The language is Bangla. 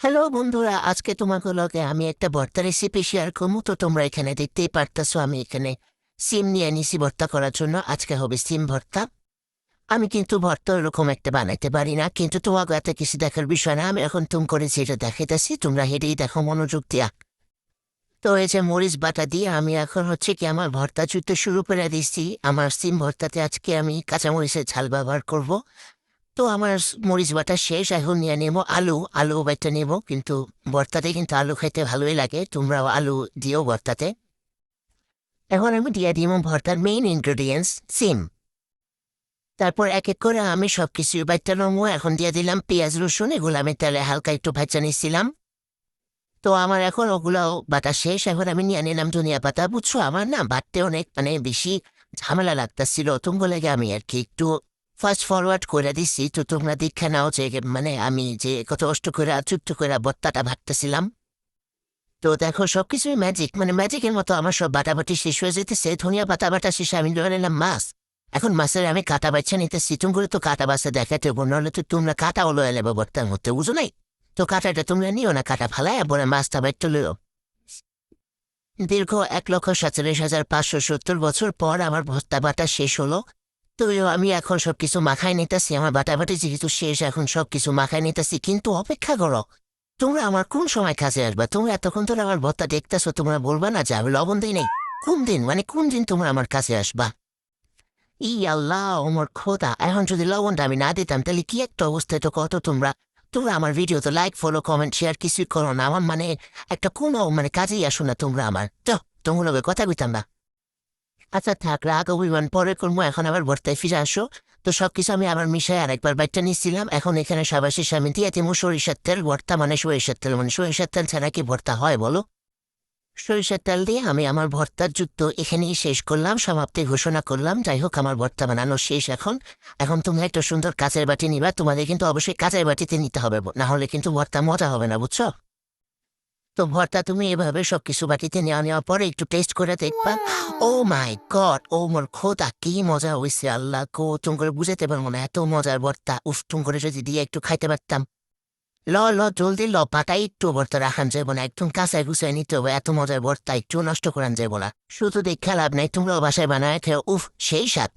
হ্যালো বন্ধুরা। আজকে তোমাকে লগে আমি একটা ভর্তা রেসিপি শেয়ার করব। তো তোমরা এখানে দেখতেই পারতেছো, আমি এখানে সিম নিয়ে নিছি ভর্তা করার জন্য। আজকে হবে সিম ভর্তা। আমি কিন্তু ভর্তা ওরকম একটা বানাইতে পারি না। কিন্তু তোমাকে এত কিছু দেখার বিষয় না। আমি এখন তুম করে যেটা দেখাইতেছি, তোমরা হেঁটেই দেখো, মনোযোগ দিয়া। তো এই যে মরিচ বাটা দিয়ে আমি এখন হচ্ছে কি আমার ভর্তা চুতে শুরু করে দিচ্ছি আমার সিম ভর্তাতে আজকে আমি কাঁচামরিচের ঝাল ব্যবহার করব। তো আমার মরিচ বাটা শেষ, এখন নিয়ে নেব আলু আলু বাটা নেব, কিন্তু ভর্তাতে কিন্তু আলু খেতে ভালোই লাগে, তোমরাও আলু দিও ভর্তাতে। এখন আমি দিয়ে দিব ভর্তার মেইন ইনগ্রেডিয়েন্টস সিম। তারপর এক এক করে আমি সব কিছু বাচ্চা নমো এখন দিয়ে দিলাম পেঁয়াজ, রসুন, এগুলো আমি তেলে হালকা একটু ভাজা নিচ্ছিলাম তো আমার এখন ওগুলো বাটা শেষ, এখন আমি নিয়ে নিলাম ধনিয়া পাতা। বুঝছ, আমার না বাটতে অনেক মানে বেশি ঝামেলা লাগতেছিল তুমি লাগে আমি আর কি একটু ফাস্ট ফরওয়ার্ড করে দিছি তো তোমরা দীক্ষা নাও, যে মানে আমি যে কত কষ্ট করে চুট্ট করে বত্তাটা ভাবতেছিলাম তো দেখো, সবকিছুই ম্যাজিক মানে ম্যাজিকের মতো আমার সব বাটাবাটি শেষ হয়ে যেতেছে। ধনিয়া পাতা বাটা শেষে আমি ধরে নিলাম মাছ। এখন মাছের আমি কাটা বাচ্চা নিতেছি। তুমি করে তো কাটা বাচ্চা দেখাতে নাহলে তো তোমরা কাটা হলো এলে বর্তার মধ্যে, বুঝো নাই? তো কাটাটা তোমরা নিও না, কাটা ফালাই বলে মাছটা বাইট লিও দীর্ঘ এক লক্ষ সাতচল্লিশ হাজার পাঁচশো সত্তর বছর পর আমার ভর্তা বাটা শেষ হলো। তো আমি এখন সবকিছু মাখায় নিতেছি, আমার বাটাবাটি যেহেতু শেষ, এখন সবকিছু মাখায় নিতেছি, কিন্তু অপেক্ষা করো। তোমরা আমার কোন সময় কাছে আসবা? তোমরা এতক্ষণ ধরে আমার ভর্তা দেখতেছো, তোমরা বলবা না যে আমি লবণ দিই নেই। কোন দিন? মানে কোন দিন তোমরা আমার কাছে আসবা? ই আল্লাহ, ওমর খোদা, এখন যদি লবণটা আমি না দিতাম, তাহলে কি একটা অবস্থায় তো কত তোমরা? তোমরা আমার ভিডিও তো লাইক ফলো কমেন্ট শেয়ার কিছুই করো না, আমার মানে একটা কোনো মানে কাজেই আসো না তোমরা আমার। তো তোমরা কথা কইতাম না। আচ্ছা থাক, রাগ অভিমান পরে করব এখন আবার ভর্তায় ফিরে আসো। তো সবকিছু আমি আবার মিশাই আরেকবার বাইটটা নিচ্ছিলাম এখন এখানে সবার শেষে আমি দিয়ে দিমু সরিষার তেল, ভর্তা মানে সরিষার তেল মানে সরিষার তেল ছাড়া কি ভর্তা হয়, বলো? সরিষার তেল দিয়ে আমি আমার ভর্তার যুদ্ধ এখানেই শেষ করলাম, সমাপ্তি ঘোষণা করলাম। যাই হোক, আমার ভর্তা বানানো শেষ এখন। এখন তোমরা একটা সুন্দর কাঁচের বাটি নিবা, তোমাদের কিন্তু অবশ্যই কাঁচের বাটিতে নিতে হবে, না হলে কিন্তু ভর্তা মজা হবে না, বুঝছ? তো ভর্তা তুমি এভাবে সবকিছু বাটিতে নেওয়া নেওয়ার পরে একটু টেস্ট করে দেখবা। ও মাই গড ও মোর খোদা কি মজা হয়েছে আল্লাহ কো তুম করে বুঝাতে পারব না এত মজার ভর্তা। উফ তুম করে যদি দিয়ে একটু খাইতে পারতাম। ল ল জলদি ল পাটাই একটু ভর্তা রাখান যাব না একদম কাঁচায় গুছায় নিতে হবে এত মজার ভর্তা একটু নষ্ট করান যাব না শুধু দেখা লাভ নাই তোমরাও বাসায় বানায় খেয়ে উফ সেই সাথ